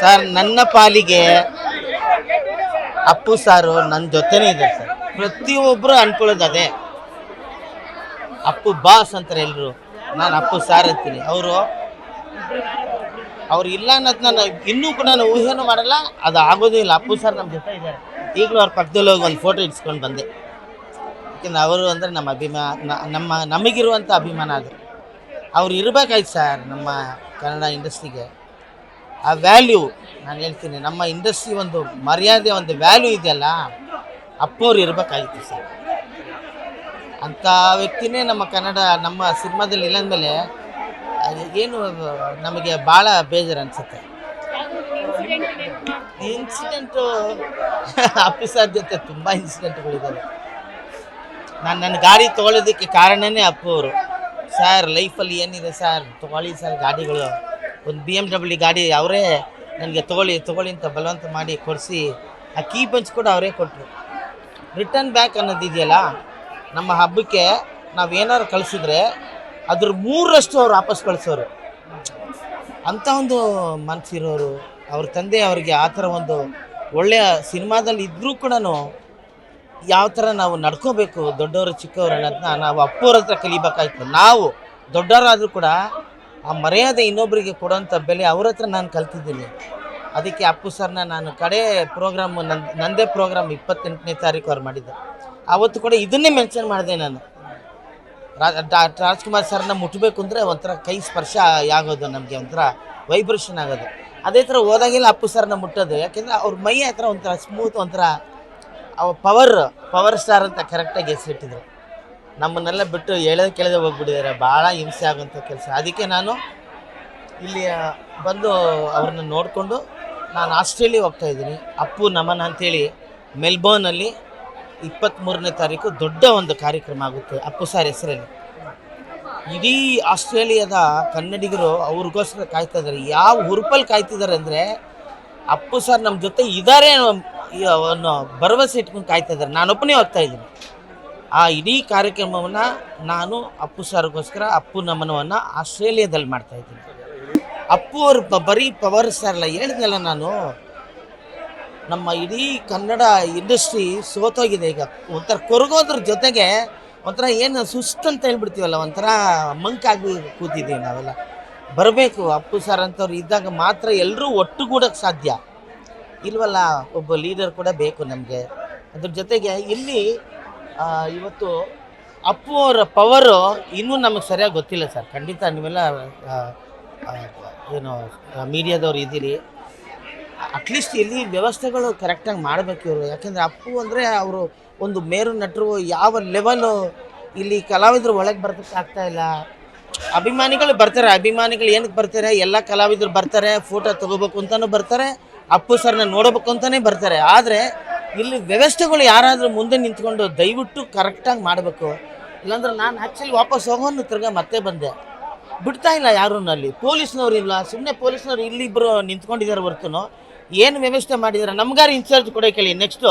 Sir, ನನ್ನ ಪಾಲಿಗೆ ಅಪ್ಪು ಸಾರು ನನ್ನ ಜೊತೆನೇ ಇದ್ದಾರೆ ಸರ್. ಪ್ರತಿಯೊಬ್ಬರು ಅನ್ಕೊಳ್ಳೋದು ಅದೇ. ಅಪ್ಪು ಬಾಸ್ ಅಂತಾರೆ ಎಲ್ಲರೂ ನಾನು ಅಪ್ಪು ಸಾರ್ ಅಂತೀನಿ. ಅವರು, ಅವ್ರು ಇಲ್ಲ ಅನ್ನೋದು ನಾನು ಇನ್ನೂ ಕೂಡ ನಾನು ಊಹೆನೂ ಮಾಡಲ್ಲ. ಅದು ಆಗೋದೂ ಇಲ್ಲ. ಅಪ್ಪು ಸರ್ ನಮ್ಮ ಜೊತೆ ಇದ್ದಾರೆ. ಈಗಲೂ ಅವ್ರ ಪಕ್ಕದಲ್ಲಿ ಹೋಗಿ ಒಂದು ಫೋಟೋ ಇಡ್ಸ್ಕೊಂಡು ಬಂದೆ. ಯಾಕೆಂದ್ರೆ ಅವರು ಅಂದರೆ ನಮ್ಮ ಅಭಿಮಾನ ನಮ್ಮ ನಮಗಿರುವಂಥ ಅಭಿಮಾನ ಅದು. ಅವ್ರು ಇರಬೇಕಾಯ್ತು ಸರ್ ನಮ್ಮ ಕನ್ನಡ ಇಂಡಸ್ಟ್ರಿಗೆ ಆ ವ್ಯಾಲ್ಯೂ ನಾನು ಹೇಳ್ತೀನಿ, ನಮ್ಮ ಇಂಡಸ್ಟ್ರಿ ಒಂದು ಮರ್ಯಾದೆ, ಒಂದು ವ್ಯಾಲ್ಯೂ ಇದೆಯಲ್ಲ, ಅಪ್ಪವ್ರು ಇರಬೇಕಾಗಿತ್ತು ಸರ್. ಅಂಥ ವ್ಯಕ್ತಿನೇ ನಮ್ಮ ಕನ್ನಡ, ನಮ್ಮ ಸಿನಿಮಾದಲ್ಲಿ ಇಲ್ಲಂದಮೇಲೆ ಏನು, ನಮಗೆ ಭಾಳ ಬೇಜಾರು ಅನಿಸುತ್ತೆ ಇನ್ಸಿಡೆಂಟು ಜೊತೆ ತುಂಬ ಇನ್ಸಿಡೆಂಟ್ಗಳಿದ್ದಾವೆ ನಾನು ನನ್ನ ಗಾಡಿ ತೊಗೊಳೋದಕ್ಕೆ ಕಾರಣನೇ ಅಪ್ಪು ಅವರು ಸರ್ ಲೈಫಲ್ಲಿ ಏನಿದೆ ಸರ್ ತೊಗೊಳ್ಳಿ ಸರ್ ಗಾಡಿಗಳು. ಒಂದು ಬಿ ಎಂ ಡಬ್ಲ್ಯೂ ಗಾಡಿ ಅವರೇ ನನಗೆ ತೊಗೊಳ್ಳಿ ತೊಗೊಳ್ಳಿ ಅಂತ ಬಲವಂತ ಮಾಡಿ ಕೊಡಿಸಿ, ಆ ಕೀ ಪಂಚ್ ಕೂಡ ಅವರೇ ಕೊಟ್ಟರು ರಿಟರ್ನ್ ಬ್ಯಾಕ್ ಅನ್ನೋದಿದೆಯಲ್ಲ ನಮ್ಮ ಹಬ್ಬಕ್ಕೆ ನಾವು ಏನಾದ್ರು ಕಳಿಸಿದ್ರೆ ಅದ್ರ ಮೂರರಷ್ಟು ಅವ್ರು ವಾಪಸ್ ಕಳಿಸೋರು. ಅಂಥ ಒಂದು ಮನಸ್ಸಿರೋರು ಅವ್ರ ತಂದೆ ಅವರಿಗೆ ಆ ಥರ ಒಂದು ಒಳ್ಳೆಯ ಸಿನಿಮಾದಲ್ಲಿ ಇದ್ದರೂ ಕೂಡ ಯಾವ ಥರ ನಾವು ನಡ್ಕೋಬೇಕು, ದೊಡ್ಡವರು ಚಿಕ್ಕವರು ಅನ್ನೋದನ್ನ ನಾವು ಅಪ್ಪವ್ರ ಹತ್ರ ಕಲಿಬೇಕಾಯ್ತು. ನಾವು ದೊಡ್ಡವರಾದರೂ ಕೂಡ ಆ ಮರ್ಯಾದೆ ಇನ್ನೊಬ್ಬರಿಗೆ ಕೊಡೋಂಥ ಬೆಲೆ ಅವ್ರ ಹತ್ರ ನಾನು ಕಲ್ತಿದ್ದೀನಿ. ಅದಕ್ಕೆ ಅಪ್ಪು ಸರ್ನ ನಾನು ಕಡೆ ಪ್ರೋಗ್ರಾಮ್ ನನ್ನ ನಂದೇ ಪ್ರೋಗ್ರಾಮ್ ಇಪ್ಪತ್ತೆಂಟನೇ ತಾರೀಕು ಅವ್ರು ಮಾಡಿದ್ದೆ. ಆವತ್ತು ಕೂಡ ಇದನ್ನೇ ಮೆನ್ಷನ್ ಮಾಡಿದೆ ನಾನು. ರಾಜ್ಕುಮಾರ್ ಸರ್ನ ಮುಟ್ಟಬೇಕು ಅಂದರೆ ಒಂಥರ ಕೈ ಸ್ಪರ್ಶ ಆಗೋದು ನಮಗೆ, ಒಂಥರ ವೈಬ್ರೇಷನ್ ಆಗೋದು. ಅದೇ ಥರ ಹೋದಾಗೆಲ್ಲ ಅಪ್ಪು ಸರ್ನ ಮುಟ್ಟೋದು. ಯಾಕೆಂದರೆ ಅವ್ರ ಮೈ ಹತ್ರ ಒಂಥರ ಸ್ಮೂತ್ ಒಂಥರ ಪವರ್ ಪವರ್ ಸ್ಟಾರ್ ಅಂತ ಕರೆಕ್ಟಾಗಿ ಹೆಸರಿಟ್ಟಿದ್ರು. ನಮ್ಮನ್ನೆಲ್ಲ ಬಿಟ್ಟು ಎಳೆದು ಕೆಳದೆ ಹೋಗ್ಬಿಟ್ಟಿದ್ದಾರೆ. ಭಾಳ ಹಿಂಸೆ ಆಗುವಂಥ ಕೆಲಸ. ಅದಕ್ಕೆ ನಾನು ಇಲ್ಲಿ ಬಂದು ಅವ್ರನ್ನ ನೋಡಿಕೊಂಡು ನಾನು ಆಸ್ಟ್ರೇಲಿಯಾ ಹೋಗ್ತಾ ಇದ್ದೀನಿ. ಅಪ್ಪು ನಮನ ಅಂಥೇಳಿ ಮೆಲ್ಬೋರ್ನಲ್ಲಿ ಇಪ್ಪತ್ತ್ಮೂರನೇ ತಾರೀಕು ದೊಡ್ಡ ಒಂದು ಕಾರ್ಯಕ್ರಮ ಆಗುತ್ತೆ ಅಪ್ಪು ಸಾರ್ ಹೆಸರಲ್ಲಿ. ಇಡೀ ಆಸ್ಟ್ರೇಲಿಯಾದ ಕನ್ನಡಿಗರು ಅವ್ರಿಗೋಸ್ಕರ ಕಾಯ್ತಾ ಇದ್ದಾರೆ. ಯಾವ ಹುರುಪಲ್ಲಿ ಕಾಯ್ತಿದ್ದಾರೆ ಅಂದರೆ ಅಪ್ಪು ಸರ್ ನಮ್ಮ ಜೊತೆ ಇದ್ದಾರೆ ಅನ್ನೋ ಭರವಸೆ ಇಟ್ಕೊಂಡು ಕಾಯ್ತಾ ಇದ್ದಾರೆ. ನಾನೊಬ್ಬನೇ ಹೋಗ್ತಾ ಇದ್ದೀನಿ. ಆ ಇಡೀ ಕಾರ್ಯಕ್ರಮವನ್ನು ನಾನು ಅಪ್ಪು ಸರ್ಗೋಸ್ಕರ, ಅಪ್ಪು ನಮನವನ್ನು ಆಸ್ಟ್ರೇಲಿಯಾದಲ್ಲಿ ಮಾಡ್ತಾ ಇದ್ದೀನಿ. ಅಪ್ಪು ಅವರು ಪ, ಬರೀ ಪವರ್ ಸ್ಟಾರ್ ಅಲ್ಲ, ಹೇಳಿದ್ನಲ್ಲ ನಾನು? ನಮ್ಮ ಇಡೀ ಕನ್ನಡ ಇಂಡಸ್ಟ್ರಿ ಸೋತೋಗಿದೆ ಈಗ. ಒಂಥರ ಕೊರಗೋದ್ರ ಜೊತೆಗೆ ಒಂಥರ ಏನು ಸುಸ್ತಂತ ಹೇಳ್ಬಿಡ್ತೀವಲ್ಲ, ಒಂಥರ ಮಂಕಾಗಿ ಕೂತಿದ್ದೀವಿ ನಾವೆಲ್ಲ. ಬರಬೇಕು, ಅಪ್ಪು ಸರ್ ಅಂಥವ್ರು ಇದ್ದಾಗ ಮಾತ್ರ ಎಲ್ಲರೂ ಒಟ್ಟುಗೂಡಕ್ಕೆ ಸಾಧ್ಯ. ಇಲ್ವಲ್ಲ, ಒಬ್ಬ ಲೀಡರ್ ಕೂಡ ಬೇಕು ನಮಗೆ. ಅದ್ರ ಜೊತೆಗೆ ಇಲ್ಲಿ ಇವತ್ತು ಅಪ್ಪು ಅವರ ಪವರು ಇನ್ನೂ ನಮಗೆ ಸರಿಯಾಗಿ ಗೊತ್ತಿಲ್ಲ ಸರ್. ಖಂಡಿತ ನೀವೆಲ್ಲ ಏನು ಮೀಡಿಯಾದವ್ರು ಇದ್ದೀರಿ. ಅಟ್ಲೀಸ್ಟ್ ಇಲ್ಲಿ ವ್ಯವಸ್ಥೆಗಳು ಕರೆಕ್ಟಾಗಿ ಮಾಡಬೇಕು ಇವರು. ಯಾಕೆಂದರೆ ಅಪ್ಪು ಅಂದರೆ ಅವರು ಒಂದು ಮೇರು ನಟರು, ಯಾವ ಲೆವೆಲು ಇಲ್ಲಿ ಕಲಾವಿದರು ಒಳಗೆ ಬರ್ತಕ್ಕೆ ಆಗ್ತಾ ಇಲ್ಲ. ಅಭಿಮಾನಿಗಳು ಬರ್ತಾರೆ, ಅಭಿಮಾನಿಗಳು ಏನಕ್ಕೆ ಬರ್ತಾರೆ, ಎಲ್ಲ ಕಲಾವಿದರು ಬರ್ತಾರೆ ಫೋಟೋ ತೊಗೋಬೇಕು ಅಂತಲೂ ಬರ್ತಾರೆ, ಅಪ್ಪು ಸರ್ನ ನೋಡಬೇಕು ಅಂತಲೇ ಬರ್ತಾರೆ. ಆದರೆ ಇಲ್ಲಿ ವ್ಯವಸ್ಥೆಗಳು ಯಾರಾದರೂ ಮುಂದೆ ನಿಂತ್ಕೊಂಡು ದಯವಿಟ್ಟು ಕರೆಕ್ಟಾಗಿ ಮಾಡಬೇಕು. ಇಲ್ಲಾಂದ್ರೆ ನಾನು ಆ್ಯಕ್ಚುಲಿ ವಾಪಸ್ ಹೋಗೋನು ತಿರ್ಗ ಮತ್ತೆ ಬಂದೆ. ಬಿಡ್ತಾ ಇಲ್ಲ ಯಾರೂ ಅಲ್ಲಿ. ಪೊಲೀಸ್ನವ್ರು ಇಲ್ಲ. ಸುಮ್ಮನೆ ಪೊಲೀಸ್ನವ್ರು ಇಲ್ಲಿಬ್ಬರು ನಿಂತ್ಕೊಂಡಿದ್ದಾರೆ ಹೊರತುನು. ಏನು ವ್ಯವಸ್ಥೆ ಮಾಡಿದ್ದಾರೆ ನಮ್ಗಾರು ಇನ್ಚಾರ್ಜ್ ಕೊಡೋ ಕೇಳಿ. ನೆಕ್ಸ್ಟು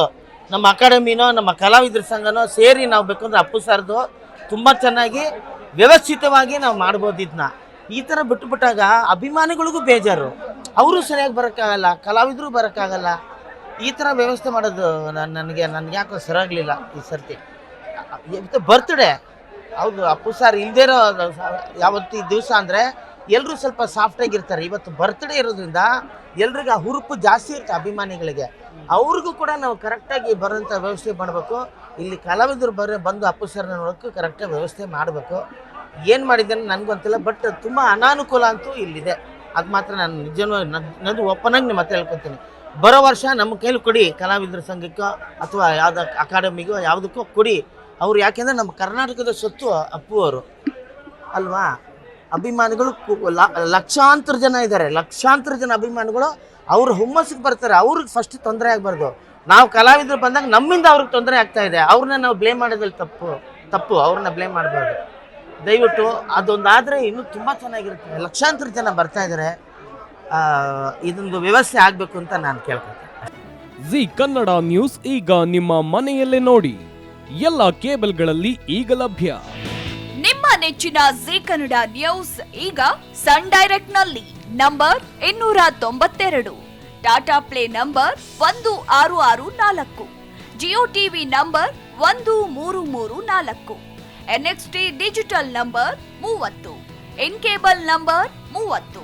ನಮ್ಮ ಅಕಾಡೆಮಿನೋ, ನಮ್ಮ ಕಲಾವಿದ್ರ ಸಂಘನೋ ಸೇರಿ ನಾವು ಬೇಕಂದ್ರೆ ಅಪ್ಪು ಸಾರ್ದು ತುಂಬ ಚೆನ್ನಾಗಿ ವ್ಯವಸ್ಥಿತವಾಗಿ ನಾವು ಮಾಡ್ಬೋದು ಇದನ್ನ ಈ ಥರ ಬಿಟ್ಟುಬಿಟ್ಟಾಗ ಅಭಿಮಾನಿಗಳಿಗೂ ಬೇಜಾರು. ಅವರು ಸರಿಯಾಗಿ ಬರೋಕ್ಕಾಗಲ್ಲ, ಕಲಾವಿದರು ಬರೋಕ್ಕಾಗಲ್ಲ. ಈ ಥರ ವ್ಯವಸ್ಥೆ ಮಾಡೋದು ನಾನು, ನನಗೆ ನನಗೆ ಯಾಕೋ ಸರಾಗಲಿಲ್ಲ ಈ ಸರ್ತಿ. ಬರ್ತ್ಡೇ ಹೌದು ಅಪ್ಪು ಸರ್ ಇಲ್ಲದೇ ಇರೋ ಯಾವತ್ತು ಈ ದಿವಸ ಅಂದರೆ ಎಲ್ಲರೂ ಸ್ವಲ್ಪ ಸಾಫ್ಟಾಗಿರ್ತಾರೆ ಇವತ್ತು ಬರ್ತ್ಡೇ ಇರೋದ್ರಿಂದ ಎಲ್ರಿಗೂ ಆ ಹುರುಪು ಜಾಸ್ತಿ ಇರುತ್ತೆ ಅಭಿಮಾನಿಗಳಿಗೆ. ಅವ್ರಿಗೂ ಕೂಡ ನಾವು ಕರೆಕ್ಟಾಗಿ ಬರೋಂಥ ವ್ಯವಸ್ಥೆ ಮಾಡಬೇಕು. ಇಲ್ಲಿ ಕಲಾವಿದರು ಬರೋ, ಬಂದು ಅಪ್ಪು ಸರ್ನ ನೋಡೋಕ್ಕೂ ಕರೆಕ್ಟಾಗಿ ವ್ಯವಸ್ಥೆ ಮಾಡಬೇಕು. ಏನು ಮಾಡಿದ್ದಾನೆ ನನಗೊಂತಿಲ್ಲ ಬಟ್ ತುಂಬ ಅನಾನುಕೂಲ ಅಂತೂ ಇಲ್ಲಿದೆ. ಅದು ಮಾತ್ರ ನಾನು ನಿಜನೂ ನನ್ನದು ಒಪ್ಪನಾಗಿ ನಿಮ್ಮ ಹತ್ರ ಹೇಳ್ಕೊತೀನಿ. ಬರೋ ವರ್ಷ ನಮ್ಮ ಕೈಲಿ ಕೊಡಿ ಕಲಾವಿದರ ಸಂಘಕ್ಕೋ ಅಥವಾ ಯಾವ್ದು ಅಕಾಡೆಮಿಗೋ ಯಾವುದಕ್ಕೋ ಕೊಡಿ. ಅವ್ರು ಯಾಕೆಂದರೆ ನಮ್ಮ ಕರ್ನಾಟಕದ ಸತ್ತು ಅಪ್ಪು ಅವರು. ಅಲ್ವಾ? ಅಭಿಮಾನಿಗಳು ಲಕ್ಷಾಂತರ ಜನ ಇದ್ದಾರೆ. ಲಕ್ಷಾಂತರ ಜನ ಅಭಿಮಾನಿಗಳು ಅವ್ರ ಹುಮ್ಮಸ್ಸಿಗೆ ಬರ್ತಾರೆ. ಅವ್ರಿಗೆ ಫಸ್ಟ್ ತೊಂದರೆ ಆಗಬಾರ್ದು. ನಾವು ಕಲಾವಿದರು ಬಂದಾಗ ನಮ್ಮಿಂದ ಅವ್ರಿಗೆ ತೊಂದರೆ ಆಗ್ತಾ ಇದೆ. ಅವ್ರನ್ನ ನಾವು ಬ್ಲೇಮ್ ಮಾಡೋದ್ರಲ್ಲಿ ತಪ್ಪು ತಪ್ಪು. ಅವ್ರನ್ನ ಬ್ಲೇಮ್ ಮಾಡಬಾರ್ದು. ದಯವಿಟ್ಟು ಅದೊಂದಾದರೆ ಇನ್ನೂ ತುಂಬ ಚೆನ್ನಾಗಿರುತ್ತೆ. ಲಕ್ಷಾಂತರ ಜನ ಬರ್ತಾ ಇದ್ದಾರೆ ಇದೊಂದು ವ್ಯವಸ್ಥೆ ಆಗಬೇಕು ಅಂತ ನಾನು ಕೇಳ್ಕೊತೀನಿ ಜಿ ಕನ್ನಡ ನ್ಯೂಸ್ ಈಗ ನಿಮ್ಮ ಮನೆಯಲ್ಲೇ ನೋಡಿ. ಎಲ್ಲ ಕೇಬಲ್ಗಳಲ್ಲಿ ಈಗ ಲಭ್ಯ. ನಿಮ್ಮ ನೆಚ್ಚಿನ ಜಿ ಕನ್ನಡ ನ್ಯೂಸ್ ಈಗ ಸನ್ ಡೈರೆಕ್ಟ್ನಲ್ಲಿ ನಂಬರ್ ಇನ್ನೂರ ತೊಂಬತ್ತೆರಡು. ಟಾಟಾ ಪ್ಲೇ ನಂಬರ್ ಒಂದು ಆರು ಆರು ನಾಲ್ಕು. ಜಿಯೋ ಟಿವಿ ನಂಬರ್ ಒಂದು ಮೂರು ಮೂರು ನಾಲ್ಕು. ಎನ್ಎಕ್ಸ್ಟಿ ಡಿಜಿಟಲ್ ನಂಬರ್ ಮೂವತ್ತು. ಎನ್ ಕೇಬಲ್ ನಂಬರ್ ಮೂವತ್ತು.